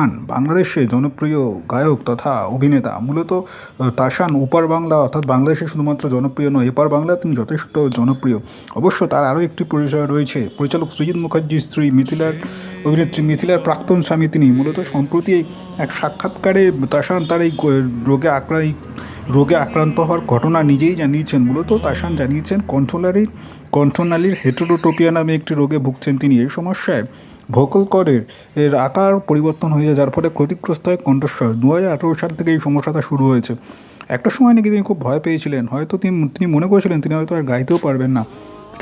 তাসান, বাংলাদেশে জনপ্রিয় গায়ক তথা অভিনেতা। মূলত তাসান ওপার বাংলা অর্থাৎ বাংলাদেশে শুধুমাত্র জনপ্রিয় নয়, এপার বাংলা তিনি যথেষ্ট জনপ্রিয়। অবশ্য তার আরও একটি পরিচয় রয়েছে। পরিচালক সৃজিত মুখার্জির স্ত্রী মিথিলার, অভিনেত্রী মিথিলার প্রাক্তন স্বামী তিনি। মূলত সম্প্রতি এক সাক্ষাৎকারে তাসান তার এই রোগে আক্রা রোগে আক্রান্ত হওয়ার ঘটনা নিজেই জানিয়েছেন। মূলত তাসান জানিয়েছেন কন্ট্রোলারির কন্ট্রোনালির হেটেরোটোপিয়া নামে একটি রোগে ভুগছেন তিনি। এই সমস্যায় ভোকাল কর্ডের এর আকার পরিবর্তন হয়ে যায়, যার ফলে ক্ষতিগ্রস্ত হয় কণ্ঠস্বর। দু হাজার আঠেরো সাল থেকে এই সমস্যাটা শুরু হয়েছে। একটা সময় নাকি তিনি খুব ভয় পেয়েছিলেন। হয়তো তিনি তিনি মনে করেছিলেন তিনি হয়তো আর গাইতেও পারবেন না।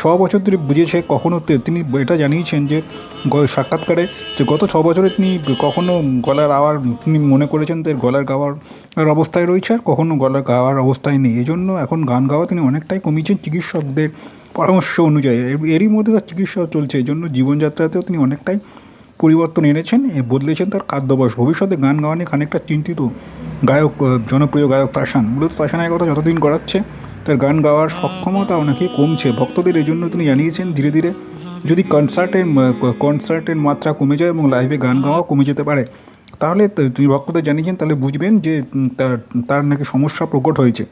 ছ বছর ধরে বুঝেছে কখনো তিনি এটা জানিয়েছেন যে সাক্ষাৎকারে যে গত ছ বছরে তিনি কখনো গলার আওয়ার, তিনি মনে করেছেন তার গলার গাওয়ার অবস্থায় রয়েছে আর কখনো গলার গাওয়ার অবস্থায় নেই। এই জন্য এখন গান গাওয়া তিনি অনেকটাই কমিয়েছেন চিকিৎসকদের পরামর্শ অনুযায়ী, এর- এরই মধ্যে তার চিকিৎসাও চলছে, এই জন্য জীবনযাত্রাতেও তিনি অনেকটাই পরিবর্তন এনেছেন বদলেছেন তার খাদ্যাভ্যাস। ভবিষ্যতে গান গাওয়া নিয়ে খানিকটা চিন্তিত গায়ক জনপ্রিয় গায়ক তাসান। মূলত তাসানের কথা যতদিন গড়াচ্ছে, তার গান গাওয়ার সক্ষমতা অনেকে কমছে। ভক্তদের এই জন্য তিনি জানিয়েছেন, ধীরে ধীরে যদি কনসার্টের কনসার্টের মাত্রা কমে যায় এবং লাইভে গান গাওয়া কমে যেতে পারে, তাহলে তিনি ভক্তদের জানিয়েছেন, তাহলে বুঝবেন যে তার তার নাকি সমস্যা প্রকট হয়েছে।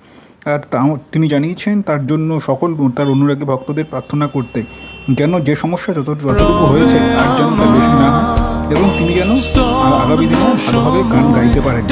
আর তা- তিনি জানিয়েছেন তার জন্য সকল তার অনুরাগী ভক্তদের প্রার্থনা করতে। যেন যে সমস্যা যত যতটুকু হয়েছে, তার যেন তার বেশি না এবং তিনি যেন আগামী দিনে ভালোভাবে গান গাইতে পারেন।